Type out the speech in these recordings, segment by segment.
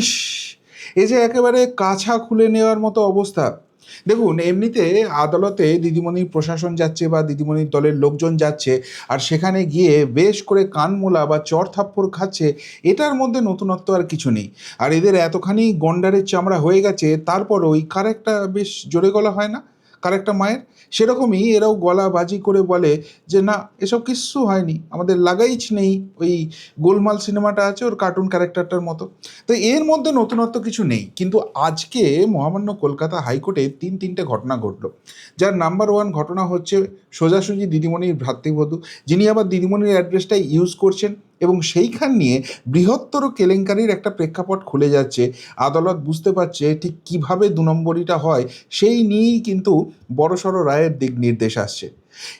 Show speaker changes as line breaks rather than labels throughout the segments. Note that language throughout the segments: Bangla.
ইস, এ যে একেবারে কাছা খুলে নেওয়ার মতো অবস্থা। দেখুন, এমনিতে আদালতে দিদিমণির প্রশাসন যাচ্ছে বা দিদিমণির দলের লোকজন যাচ্ছে, আর সেখানে গিয়ে বেশ করে কানমোলা বা চর থাপ্পড় খাচ্ছে, এটার মধ্যে নতুনত্ব আর কিছু নেই। আর এদের এতখানি গন্ডারের চামড়া হয়ে গেছে, তারপর ওই কার একটা বেশ জোরে গলা হয় না? কার একটা মায়ের? সেরকমই এরাও গলা বাজি করে বলে যে, না, এসব কিচ্ছু হয়নি। আমাদের লাগাইছ নেই ওই গোলমাল সিনেমাটা আছে ওর কার্টুন ক্যারেক্টারটার মতো। তো এর মধ্যে নতুনত্ব কিছু নেই। কিন্তু আজকে মহামান্য কলকাতা হাইকোর্টে তিন, তিনটে ঘটনা ঘটলো। যার নাম্বার ওয়ান ঘটনা হচ্ছে সোজাসুজি দিদিমণির ভ্রাতৃবধূ। যিনি আবার দিদিমণির অ্যাড্রেসটাই ইউজ করছেন। এবং সেইখান নিয়ে বৃহত্তর কেলেঙ্কারির একটা প্রেক্ষাপট খুলে যাচ্ছে। আদালত বুঝতে পারছে ঠিক কীভাবে দু নম্বরিটা হয়, সেই নিয়েই কিন্তু বড়সড় রায়ের দিক নির্দেশ আসছে।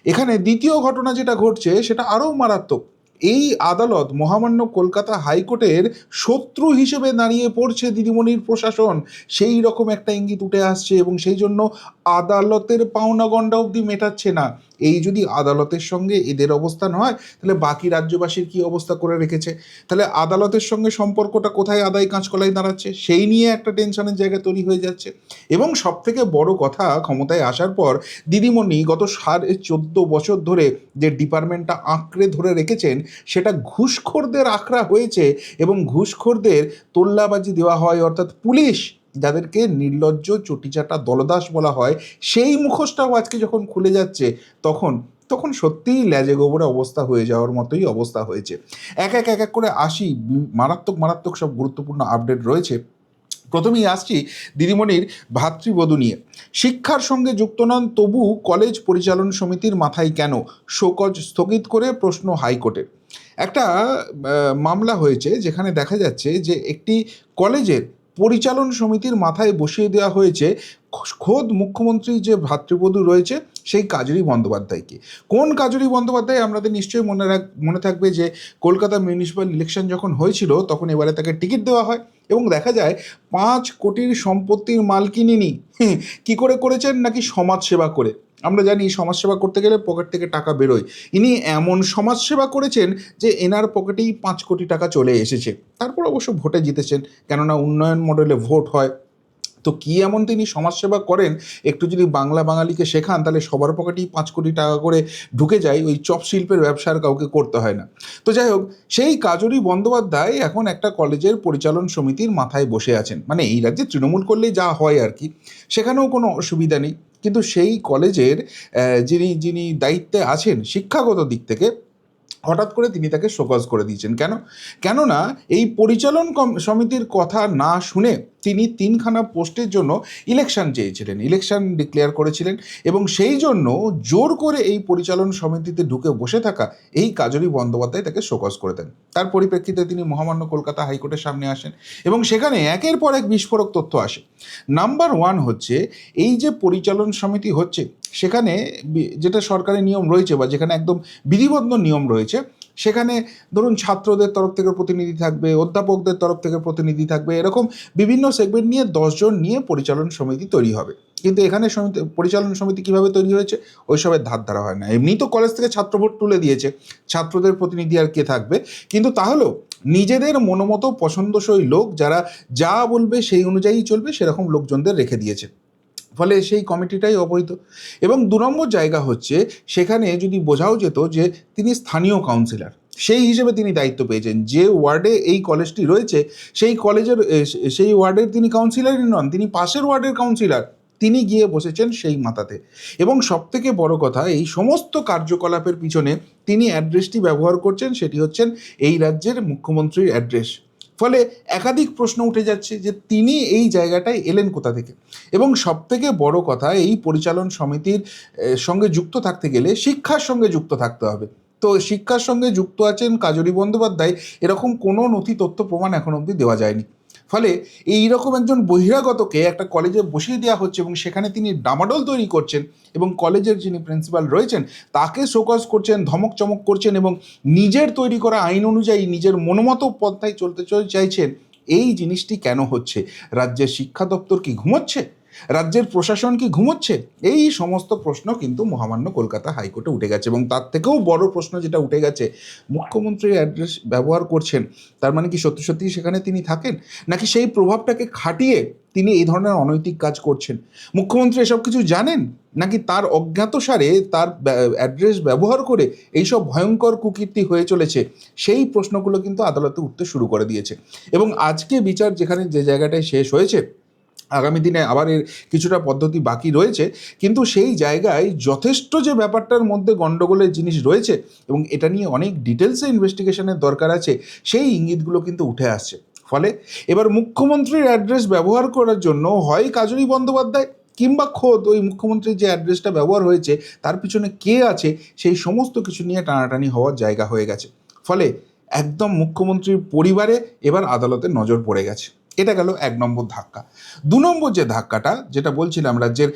এখানে দ্বিতীয় ঘটনা যেটা ঘটছে, সেটা আরও মারাত্মক। এই আদালত মহামান্য কলকাতা হাইকোর্টের শত্রু হিসেবে দাঁড়িয়ে পড়ছে দিদিমণির প্রশাসন। সেই রকম একটা ইঙ্গিত উঠে আসছে এবং সেই জন্য আদালতের পাওনা গণ্ডা অবধি মেটাচ্ছে না। এই যদি আদালতের সঙ্গে এদের অবস্থান হয়, তাহলে বাকি রাজ্যবাসীর কি অবস্থা করে রেখেছে? তাহলে আদালতের সঙ্গে সম্পর্কটা কোথায় আদায় কাঁচকলাই দাঁড়াচ্ছে? সেই নিয়ে একটা টেনশনের জায়গা তৈরি হয়ে যাচ্ছে। এবং সব থেকে বড় কথা, ক্ষমতায় আসার পর দিদিমণি গত সাড়ে চোদ্দ বছর ধরে যে ডিপার্টমেন্টটা আঁকড়ে ধরে রেখেছেন, সেটা ঘুষখোরদের আঁকড়া হয়েছে এবং ঘুষখোরদের তোল্লাবাজি দেওয়া হয়, অর্থাৎ পুলিশ যাদেরকে নির্লজ্জ চটিচাটা দলদাস বলা হয়, সেই মুখোশটাও আজকে যখন খুলে যাচ্ছে, তখন তখন সত্যিই ল্যাজে গোবরে অবস্থা হয়ে যাওয়ার মতোই অবস্থা হয়েছে। এক এক এক এক করে আসি, মারাত্মক মারাত্মক সব গুরুত্বপূর্ণ আপডেট রয়েছে। প্রথমেই আসছি দিদিমণির ভাতৃবধূ নিয়ে। শিক্ষার সঙ্গে যুক্ত নন, তবু কলেজ পরিচালন সমিতির মাথায় কেন? শোকজ স্থগিত করে প্রশ্ন হাইকোর্টের। একটা মামলা হয়েছে, যেখানে দেখা যাচ্ছে যে একটি কলেজের পরিচালন সমিতির মাথায় বসিয়ে দেওয়া হয়েছে। খোদ মুখ্যমন্ত্রীর যে ভ্রাতৃবধূ রয়েছে, সেই কাজরি বন্দ্যোপাধ্যায়কে। কোন কাজরি বন্দ্যোপাধ্যায় আমাদের নিশ্চয়ই মনে রাখ, মনে থাকবে যে, কলকাতা মিউনিসিপ্যাল ইলেকশন যখন হয়েছিল, তখন এবারে তাকে টিকিট দেওয়া হয় এবং দেখা যায়, পাঁচ কোটির সম্পত্তির মালকিনিনি কি করে করেছেন নাকি সমাজসেবা করে? আমরা জানি সমাজসেবা করতে গেলে পকেট থেকে টাকা বেরোয়। ইনি এমন সমাজসেবা করেছেন যে এনার পকেটেই পাঁচ কোটি টাকা চলে এসেছে। তারপর অবশ্য ভোটে জিতেছেন, কেননা উন্নয়ন মডেলে ভোট হয়। তো কী এমন তিনি সমাজসেবা করেন? একটু যদি বাংলা বাঙালিকে শেখান, তাহলে সবার পকেটেই পাঁচ কোটি টাকা করে ঢুকে যায়, ওই চপ শিল্পের ব্যবসা আর কাউকে করতে হয় না। তো যাই হোক, সেই কাজরি বন্দ্যোপাধ্যায় এখন একটা কলেজের পরিচালন সমিতির মাথায় বসে আছেন। মানে এই রাজ্যে তৃণমূল করলেই যা হয় আর কি। সেখানেও কোনো অসুবিধা নেই। কিন্তু সেই কলেজের যিনি যিনি দায়িত্বে আছেন শিক্ষাগত দিক থেকে, হঠাৎ করে তিনি তাকে শোকজ করে দিয়েছেন। কেন? কেননা এই পরিচালন সমিতির কথা না শুনে তিনি তিনখানা পোস্টের জন্য ইলেকশন চেয়েছিলেন, ইলেকশন ডিক্লেয়ার করেছিলেন এবং সেই জন্য জোর করে এই পরিচালন সমিতিতে ঢুকে বসে থাকা এই কাজরি বন্দ্যোপাধ্যায় তাকে শোকজ করে দেন। তার পরিপ্রেক্ষিতে তিনি মহামান্য কলকাতা হাইকোর্টের সামনে আসেন এবং সেখানে একের পর এক বিস্ফোরক তথ্য আসে। নাম্বার ওয়ান হচ্ছে, এই যে পরিচালন সমিতি হচ্ছে, সেখানে যেটা সরকারি নিয়ম রয়েছে বা যেখানে একদম বিধিবদ্ধ নিয়ম রয়েছে সেখানে ধরুন ছাত্রদের তরফ থেকে প্রতিনিধি থাকবে, অধ্যাপকদের তরফ থেকে প্রতিনিধি থাকবে, এরকম বিভিন্ন সেগমেন্ট নিয়ে দশজন নিয়ে পরিচালন সমিতি তৈরি হবে। কিন্তু এখানে সমিতি, পরিচালন সমিতি কীভাবে তৈরি হয়েছে? ওইসবের ধার ধারা হয় না। এমনি তো কলেজ থেকে ছাত্র ভোট তুলে দিয়েছে। ছাত্রদের প্রতিনিধি আর কে থাকবে? কিন্তু তাহলেও নিজেদের মনোমতো পছন্দসই লোক যারা যা বলবে সেই অনুযায়ী চলবে, সেরকম লোকজনদের রেখে দিয়েছে। ফলে সেই কমিটিটাই অবৈধ এবং দু নম্বর জায়গা হচ্ছে, সেখানে যদি বোঝাও যেত যে তিনি স্থানীয় কাউন্সিলর সেই হিসেবে তিনি দায়িত্ব পেয়েছেন। যে ওয়ার্ডে এই কলেজটি রয়েছে, সেই কলেজের সেই ওয়ার্ডের তিনি কাউন্সিলরই নন, তিনি পাশের ওয়ার্ডের কাউন্সিলর তিনি গিয়ে বসেছেন সেই মাথাতে। এবং সবথেকে বড় কথা, এই সমস্ত কার্যকলাপের পিছনে তিনি অ্যাড্রেসটি ব্যবহার করছেন, সেটি হচ্ছেন এই রাজ্যের মুখ্যমন্ত্রীর অ্যাড্রেস ফলে একাধিক প্রশ্ন উঠে যাচ্ছে যে তিনি এই জায়গাটায় এলেন কোথা থেকে? এবং সব থেকে বড় কথা, এই পরিচালন সমিতির সঙ্গে যুক্ত থাকতে গেলে শিক্ষার সঙ্গে যুক্ত থাকতে হবে। তো শিক্ষার সঙ্গে যুক্ত আছেন কাজরী বন্দ্যোপাধ্যায়, এরকম কোনো নথি তথ্য প্রমাণ এখন অবধি দেওয়া যায়নি। ফলে এই রকম একজন বহিরাগতকে একটা কলেজে বসিয়ে দেওয়া হচ্ছে এবং সেখানে তিনি ডামাডোল তৈরি করছেন এবং কলেজের যিনি প্রিন্সিপাল রয়েছেন, তাকে শোকজ করছেন, ধমক চমক করছেন এবং নিজের তৈরি করা আইন অনুযায়ী নিজের মনোমতো পন্থায় চলতে চলে চাইছেন এই জিনিসটি কেন হচ্ছে? রাজ্যের শিক্ষা দপ্তর কি ঘুমোচ্ছে? রাজ্যের প্রশাসন কি ঘুমোচ্ছে? এই সমস্ত প্রশ্ন কিন্তু মহামান্য কলকাতা হাইকোর্টে উঠে গেছে এবং তার থেকেও বড় প্রশ্ন যেটা উঠে গেছে, মুখ্যমন্ত্রীর অ্যাড্রেস ব্যবহার করছেন, তার মানে কি সত্যি সত্যি সেখানে তিনি থাকেন? নাকি সেই প্রভাবটাকে খাটিয়ে তিনি এই ধরনের অনৈতিক কাজ করছেন? মুখ্যমন্ত্রী এসব কিছু জানেন? নাকি তার অজ্ঞাতসারে তার অ্যাড্রেস ব্যবহার করে এইসব ভয়ঙ্কর কুকীর্তি হয়ে চলেছে? সেই প্রশ্নগুলো কিন্তু আদালতে উঠতে শুরু করে দিয়েছে। এবং আজকে বিচার যেখানে যে জায়গাটায় শেষ হয়েছে আগামী দিনে আবার এর কিছুটা পদ্ধতি বাকি রয়েছে। কিন্তু সেই জায়গায় যথেষ্ট যে ব্যাপারটার মধ্যে গণ্ডগোলের জিনিস রয়েছে এবং এটা নিয়ে অনেক ডিটেলসে ইনভেস্টিগেশনের দরকার আছে, সেই ইঙ্গিতগুলো কিন্তু উঠে আসছে। ফলে এবার মুখ্যমন্ত্রীর অ্যাড্রেস ব্যবহার করার জন্য হয় কাজলী বন্দ্যোপাধ্যায় কিংবা খোদ ওই মুখ্যমন্ত্রীর যে অ্যাড্রেসটা ব্যবহার হয়েছে, তার পিছনে কে আছে, সেই সমস্ত কিছু নিয়ে টানাটানি হওয়ার জায়গা হয়ে গেছে। ফলে একদম মুখ্যমন্ত্রীর পরিবারে এবার আদালতের নজর পড়ে গেছে। এটা গেল এক নম্বর ধাক্কা। দু নম্বর যে ধাক্কাটা, যেটা বলছিলাম রাজ্যের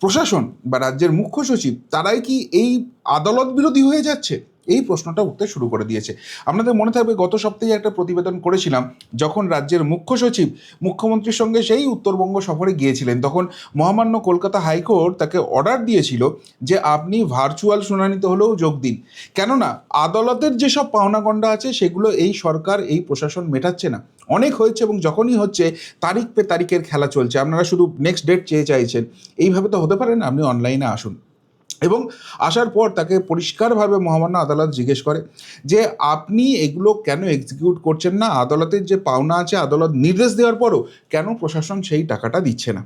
প্রশাসন বা রাজ্যের মুখ্য সচিব, তারাই কি এই আদালত বিরোধী হয়ে যাচ্ছে? এই প্রশ্নটা উঠতে শুরু করে দিয়েছে। আপনাদের মনে থাকবে, গত সপ্তাহে একটা প্রতিবেদন করেছিলাম, যখন রাজ্যের মুখ্য সচিব মুখ্যমন্ত্রীর সঙ্গে সেই উত্তরবঙ্গ সফরে গিয়েছিলেন, তখন মহামান্য কলকাতা হাইকোর্ট তাকে অর্ডার দিয়েছিল যে আপনি ভার্চুয়াল শুনানিতে হলেও যোগ দিন। কেননা, আদালতের যেসব পাওনাগণ্ডা আছে, সেগুলো এই সরকার, এই প্রশাসন মেটাচ্ছে না। অনেক হয়েছে এবং যখনই হচ্ছে, তারিখ পে তারিখের খেলা চলছে। আপনারা শুধু নেক্সট ডেট চেয়ে চাইছেন। এইভাবে তো হতে পারে না, আপনি অনলাইনে আসুন। এবং আসার পর তাকে পরিষ্কারভাবে মহামান্য আদালত জিজ্ঞেস করে যে আপনি এগুলো কেন এক্সিকিউট করছেন না? আদালতের যে পাওনা আছে, আদালত নির্দেশ দেওয়ার পরও কেন প্রশাসন সেই টাকাটা দিচ্ছে না?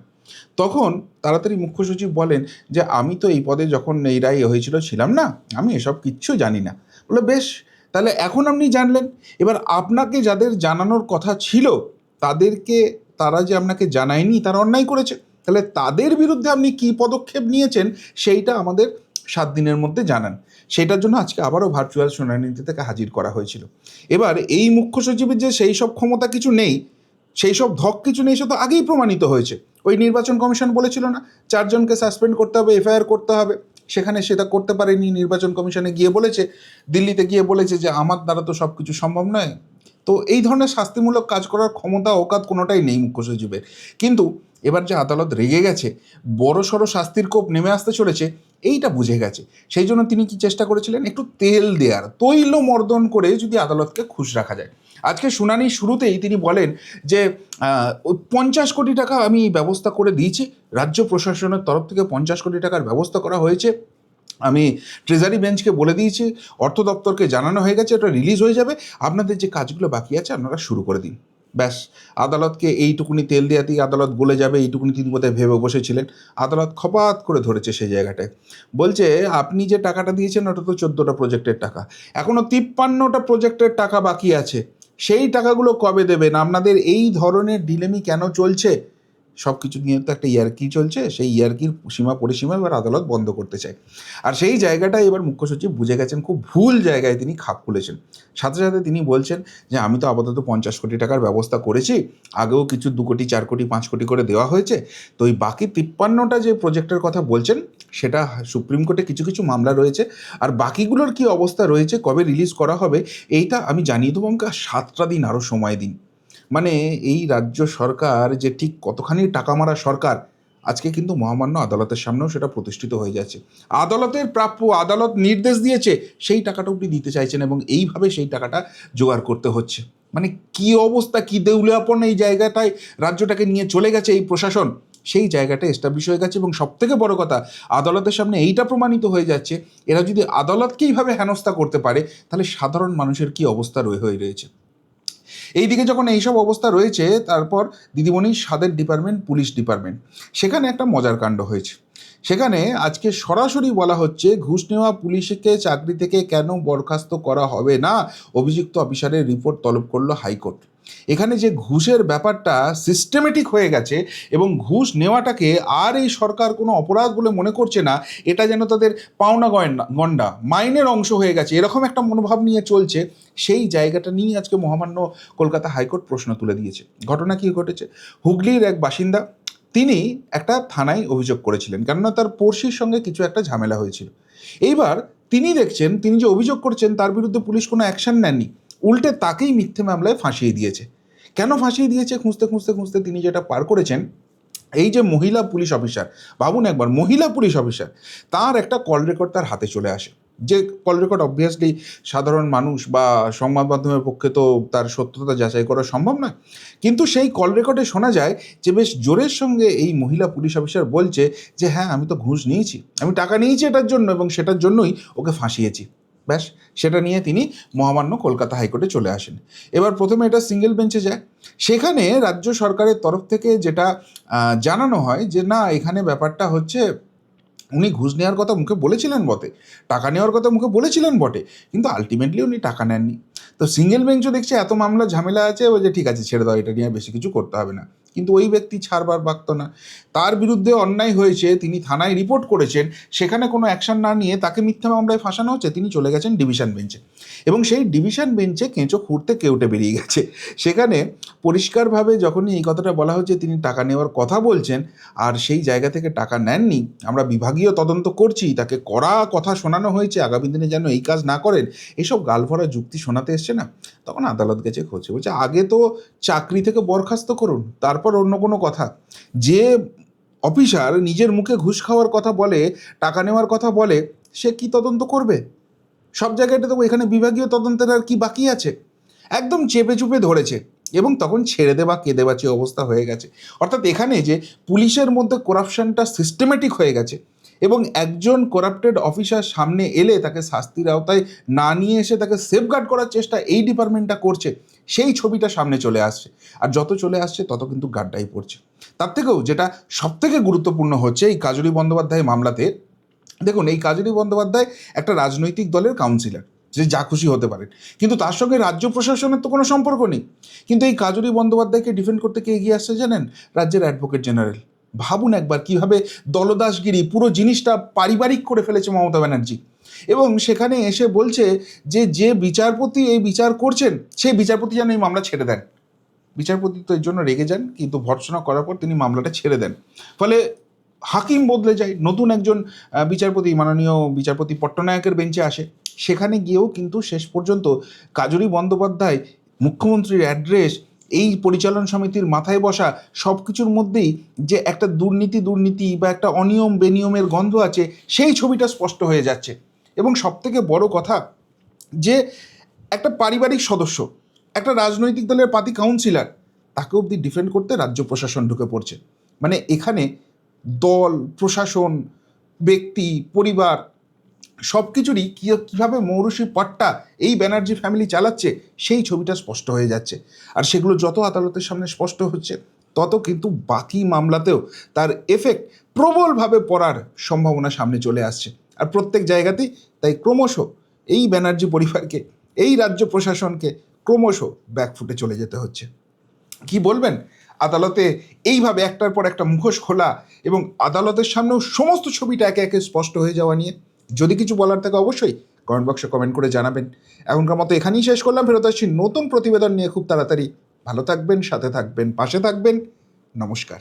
তখন তাড়াতাড়ি মুখ্য সচিব বলেন যে আমি তো এই পদে যখন এই রায় হয়েছিল ছিলাম না, আমি এসব কিচ্ছু জানি না। বলে, বেশ, তাহলে এখন আপনি জানলেন। এবার আপনাকে যাদের জানানোর কথা ছিল, তাদেরকে তারা যে আপনাকে জানায়নি, তারা অন্যায় করেছে। তাহলে তাদের বিরুদ্ধে আপনি কী পদক্ষেপ নিয়েছেন সেইটা আমাদের সাত দিনের মধ্যে জানান। সেটার জন্য আজকে আবারও ভার্চুয়াল শুনানিতে থেকে হাজির করা হয়েছিল। এবার এই মুখ্য সচিবের যে সেই সব ক্ষমতা কিছু নেই, সেই সব ধক কিছু নেই, সে তো আগেই প্রমাণিত হয়েছে। ওই নির্বাচন কমিশন বলেছিল না, চারজনকে সাসপেন্ড করতে হবে এফআইআর করতে হবে। সেখানে সেটা করতে পারেনি, নির্বাচন কমিশনে গিয়ে বলেছে, দিল্লিতে গিয়ে বলেছে যে আমার দ্বারা তো সব কিছু সম্ভব নয়। তো এই ধরনের শাস্তিমূলক কাজ করার ক্ষমতা ওকাত কোনোটাই নেই মুখ্য সচিবের। কিন্তু এবার যে আদালত রেগে গেছে বড় সড়ো শাস্তির কোপ নেমে আসতে চলেছে, এইটা বুঝে গেছে। সেই জন্য তিনি কি চেষ্টা করেছিলেন? একটু তেল দেওয়ার তৈল মর্দন করে যদি আদালতকে খুশ রাখা যায়। আজকে শুনানির শুরুতেই তিনি বলেন যে পঞ্চাশ কোটি টাকা আমি ব্যবস্থা করে দিয়েছি, রাজ্য প্রশাসনের তরফ থেকে পঞ্চাশ কোটি টাকার ব্যবস্থা করা হয়েছে, আমি ট্রেজারি বেঞ্চকে বলে দিয়েছি, অর্থ দপ্তরকে জানানো হয়ে গেছে ওটা রিলিজ হয়ে যাবে। আপনাদের যে কাজগুলো বাকি আছে, আপনারা শুরু করে দিন। ব্যাস, আদালতকে এইটুকুনি তেল দেওয়াতেই আদালত বলে যাবে, এইটুকুনি তিনি বোধহয় ভেবে বসেছিলেন। আদালত খপাত করে ধরেছে সেই জায়গাটায়। বলছে, আপনি যে টাকাটা দিয়েছেন, ওটা তো চোদ্দোটা প্রজেক্টের টাকা। এখনও তিপ্পান্নটা প্রজেক্টের টাকা বাকি আছে। সেই টাকাগুলো কবে দেবেন? আপনাদের এই ধরনের ডিলেমি কেন চলছে? সব কিছু নিয়ে তো একটা ইয়ারকি চলছে, সেই ইয়ারকির সীমা পরিসীমা এবার আদালত বন্ধ করতে চায়। আর সেই জায়গাটা এবার মুখ্য সচিব বুঝে গেছেন, খুব ভুল জায়গায় তিনি খাপ খুলেছেন। সাথে সাথে তিনি বলছেন যে, আমি তো আপাতত পঞ্চাশ কোটি টাকার ব্যবস্থা করেছি, আগেও কিছু দু কোটি, চার কোটি, পাঁচ কোটি করে দেওয়া হয়েছে, তো ওই বাকি তিপ্পান্নটা যে প্রজেক্টের কথা বলছেন, সেটা সুপ্রিম কোর্টে কিছু কিছু মামলা রয়েছে, আর বাকিগুলোর কি অবস্থা রয়েছে, কবে রিলিজ করা হবে, এইটা আমি জানিয়ে দেবো, আমাকে সাতটা দিন আরও সময় দিন। মানে এই রাজ্য সরকার যে ঠিক কতখানি টাকা মারা সরকার, আজকে কিন্তু মহামান্য আদালতের সামনেও সেটা প্রতিষ্ঠিত হয়ে যাচ্ছে। আদালতের প্রাপ্য আদালত নির্দেশ দিয়েছে, সেই টাকাটা অব্দি দিতে চাইছেন এবং এইভাবে সেই টাকাটা জোগাড় করতে হচ্ছে। মানে কি অবস্থা, কি দেউলিয়াপন এই জায়গাটায়, রাজ্যটাকে নিয়ে চলে গেছে এই প্রশাসন? সেই জায়গাটা এস্টাবলিশ হয়ে গেছে এবং সব থেকে বড় কথা, আদালতের সামনে এইটা প্রমাণিত হয়ে যাচ্ছে, এরা যদি আদালতকে এইভাবে হেনস্থা করতে পারে, তাহলে সাধারণ মানুষের কি অবস্থা রয়ে, হয়ে রয়েছে? এইদিকে যখন এইসব অবস্থা রয়েছে, তারপর দিদিমণির সাদের ডিপার্টমেন্ট পুলিশ ডিপার্টমেন্ট সেখানে একটা মজার কাণ্ড হয়েছে। সেখানে আজকে সরাসরি বলা হচ্ছে, ঘুষ নেওয়া পুলিশকে চাকরি থেকে কেন বরখাস্ত করা হবে না? অভিযুক্ত অফিসারের রিপোর্ট তলব করল হাইকোর্ট। এখানে যে ঘুষের ব্যাপারটা সিস্টেমেটিক হয়ে গেছে এবং ঘুষ নেওয়াটাকে আর এই সরকার কোনো অপরাধ বলে মনে করছে না, এটা যেন তাদের পাওনা গয়না, গন্ডা, মাইনের অংশ হয়ে গেছে, এরকম একটা মনোভাব নিয়ে চলছে, সেই জায়গাটা নিয়ে আজকে মহামান্য কলকাতা হাইকোর্ট প্রশ্ন তুলে দিয়েছে। ঘটনা কি ঘটেছে? হুগলির এক বাসিন্দা, তিনি একটা থানায় অভিযোগ করেছিলেন, কেননা তার পড়শির সঙ্গে কিছু একটা ঝামেলা হয়েছিল। এইবার তিনি দেখছেন, তিনি যে অভিযোগ করছেন, তার বিরুদ্ধে পুলিশ কোনো অ্যাকশন নেননি। উল্টে তাকেই মিথ্যে মামলায় ফাঁসিয়ে দিয়েছে। কেন ফাঁসিয়ে দিয়েছে? খুঁজতে খুঁজতে খুঁজতে তিনি যেটা পার করেছেন, এই যে মহিলা পুলিশ অফিসার, ভাবুন একবার, মহিলা পুলিশ অফিসার, তার একটা কল রেকর্ড তার হাতে চলে আসে। যে কল রেকর্ড অবভিয়াসলি সাধারণ মানুষ বা সংবাদ মাধ্যমের পক্ষে তো তার সত্যতা যাচাই করা সম্ভব নয়। কিন্তু সেই কল রেকর্ডে শোনা যায় যে বেশ জোরের সঙ্গে এই মহিলা পুলিশ অফিসার বলছে যে হ্যাঁ আমি তো ঘুষ নিয়েছি। আমি টাকা নিয়েছি এটার জন্য এবং সেটার জন্যই ওকে ফাঁসিয়েছি। ব্যাস, সেটা নিয়ে তিনি মহামান্য কলকাতা হাইকোর্টে চলে আসেন। এবার প্রথমে এটা সিঙ্গেল বেঞ্চে যায়। সেখানে রাজ্য সরকারের তরফ থেকে যেটা জানানো হয় যে, না, এখানে ব্যাপারটা হচ্ছে, উনি ঘুষ নেওয়ার কথা মুখে বলেছিলেন বটে, টাকা নেওয়ার কথা মুখে বলেছিলেন বটে, কিন্তু আলটিমেটলি উনি টাকা নেননি। তো সিঙ্গেল বেঞ্চও দেখছে এত মামলা ঝামেলা আছে, ও যে, ঠিক আছে, ছেড়ে দাও, এটা নিয়ে বেশি কিছু করতে হবে না। কিন্তু ওই ব্যক্তি ছাড়বার পারত না। তার বিরুদ্ধে অন্যায় হয়েছে, তিনি থানায় রিপোর্ট করেছেন, সেখানে কোনো অ্যাকশন না নিয়ে তাকে মিথ্যা মামলায় ফাঁসানো হচ্ছে, তিনি চলে গেছেন ডিভিশন বেঞ্চে। এবং সেই ডিভিশন বেঞ্চে কেঁচো খুঁড়তে কেউটে বেরিয়ে গেছে। সেখানে পরিষ্কারভাবে যখনই এই কথাটা বলা হচ্ছে, তিনি টাকা নেওয়ার কথা বলছেন, আর সেই জায়গা থেকে টাকা নেননি, আমরা বিভাগীয় তদন্ত করছি, তাকে কড়া কথা শোনানো হয়েছে, আগামী দিনে যেন এই কাজ না করেন, এসব গালভরা যুক্তি শোনাতে এসছে না? তখন আদালত গেছে খোঁজে। বলছে, আগে তো চাকরি থেকে বরখাস্ত করুন তারপর অন্য কোনো কথা। যে অফিসার নিজের মুখে ঘুষ খাওয়ার কথা বলে, টাকা নেওয়ার কথা বলে, সে কি তদন্ত করবে? সব জায়গাটা তো এখানে বিভাগীয় তদন্তের আর কি বাকি আছে। একদম চেপে চুপে ধরেছে এবং তখন ছেড়ে দেওয়া, কেঁদে বাঁচি অবস্থা হয়ে গেছে। অর্থাৎ এখানে যে পুলিশের মধ্যে করাপশনটা সিস্টেমেটিক হয়ে গেছে এবং একজন করাপ্টেড অফিসার সামনে এলে তাকে শাস্তির আওতায় না নিয়ে এসে তাকে সেফগার্ড করার চেষ্টা এই ডিপার্টমেন্টটা করছে। সেই ছবিটা সামনে চলে আসছে। আর যত চলে আসছে, তত কিন্তু গাড্ডাই পড়ছে। তার থেকেও যেটা সবথেকে গুরুত্বপূর্ণ হচ্ছে, এই কাজরি বন্দ্যোপাধ্যায় মামলাতে, দেখুন, এই কাজরি বন্দ্যোপাধ্যায় একটা রাজনৈতিক দলের কাউন্সিলর যে যা খুশি হতে পারেন। কিন্তু তার সঙ্গে রাজ্য প্রশাসনের তো কোনো সম্পর্ক নেই। কিন্তু এই কাজরি বন্দ্যোপাধ্যায়কে ডিফেন্ড করতে কে এগিয়ে আসছে জানেন? রাজ্যের অ্যাডভোকেট জেনারেল ভাবুন একবার কীভাবে দলদাসগিরি পুরো জিনিসটা পারিবারিক করে ফেলেছে মমতা ব্যানার্জি। এবং সেখানে এসে বলছে যে যে বিচারপতি এই বিচার করছেন, সেই বিচারপতি যেন এই মামলা ছেড়ে দেন। বিচারপতি তো এর জন্য রেগে যান, কিন্তু ভর্সনা করার পর তিনি মামলাটা ছেড়ে দেন। ফলে হাকিম বদলে যায়, নতুন একজন বিচারপতি, মাননীয় বিচারপতি পট্টনায়কের বেঞ্চে আসে। সেখানে গিয়েও কিন্তু শেষ পর্যন্ত কাজরি বন্দ্যোপাধ্যায়, মুখ্যমন্ত্রীর অ্যাড্রেস, এই পরিচালন সমিতির মাথায় বসা সব কিছুর মধ্যেই যে একটা দুর্নীতি দুর্নীতি বা একটা অনিয়ম বেনিয়মের গন্ধ আছে, সেই ছবিটা স্পষ্ট হয়ে যাচ্ছে। এবং সবথেকে বড় কথা যে একটা পারিবারিক সদস্য, একটা রাজনৈতিক দলের পাতি কাউন্সিলর তাকে অবধি ডিফেন্ড করতে রাজ্য প্রশাসন ঢুকে পড়ছে। মানে এখানে দল, প্রশাসন, ব্যক্তি, পরিবার সব কিছুরই কী, কীভাবে মৌরুষি পট্টা এই ব্যানার্জি ফ্যামিলি চালাচ্ছে, সেই ছবিটা স্পষ্ট হয়ে যাচ্ছে। আর সেগুলো যত আদালতের সামনে স্পষ্ট হচ্ছে, তত কিন্তু বাকি মামলাতেও তার এফেক্ট প্রবলভাবে পড়ার সম্ভাবনা সামনে চলে আসছে। আর প্রত্যেক জায়গাতেই তাই ক্রমশ এই ব্যানার্জি পরিবারকে, এই রাজ্য প্রশাসনকে ক্রমশ ব্যাকফুটে চলে যেতে হচ্ছে। কি বলবেন? আদালতে এইভাবে একটার পর একটা মুখোশ খোলা এবং আদালতের সামনেও সমস্ত ছবিটা একে একে স্পষ্ট হয়ে যাওয়া নিয়ে, যদি কিছু বলার থাকে অবশ্যই কমেন্ট বক্সে কমেন্ট করে জানাবেন। এখনকার মতো এখানেই শেষ করলাম, ফেরত আসছি নতুন প্রতিবেদন নিয়ে খুব তাড়াতাড়ি। ভালো থাকবেন, সাথে থাকবেন, পাশে থাকবেন। নমস্কার।